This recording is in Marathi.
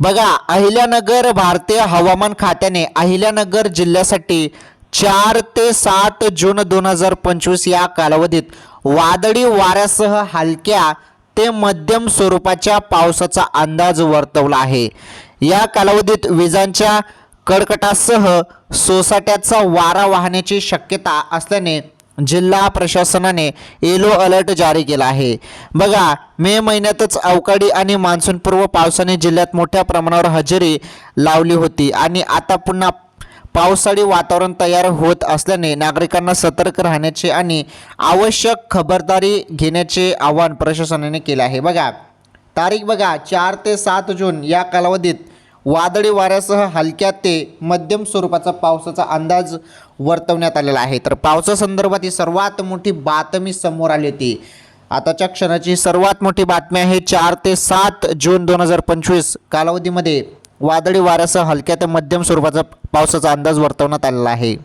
बघा अहिल्यानगर भारतीय हवामान खात्याने अहिल्यानगर जिल्ह्यासाठी चार ते सात जून दोन हजार पंचवीस या कालावधीत वादळी वाऱ्यासह हलक्या ते मध्यम स्वरूपाच्या पावसाचा अंदाज वर्तवला आहे. या कालावधीत विजांच्या कडकटासह सोसाट्याचा वारा वाहण्याची शक्यता असल्याने जिल्हा प्रशासनाने येलो अलर्ट जारी केला आहे. बघा मे महिन्यातच अवकाळी आणि मान्सूनपूर्व पावसाने जिल्ह्यात मोठ्या प्रमाणावर हजेरी लावली होती आणि आता पुन्हा पावसाळी वातावरण तयार होत असल्याने नागरिकांना सतर्क राहण्याचे आणि आवश्यक खबरदारी घेण्याचे आवाहन प्रशासनाने केले आहे. बघा तारीख बघा चार ते सात जून या कालावधीत वादळी वाऱ्यासह हलक्या ते मध्यम स्वरूपाचा पावसाचा अंदाज वर्तवण्यात आलेला आहे. तर पावसासंदर्भात ही सर्वात मोठी बातमी समोर आली होती. आताच्या क्षणाची सर्वात मोठी बातमी आहे चार ते सात जून दोन हजार पंचवीस कालावधीमध्ये वादळी वाऱ्यासह हलक्या ते मध्यम स्वरूपाचा पावसाचा अंदाज वर्तवण्यात आलेला आहे.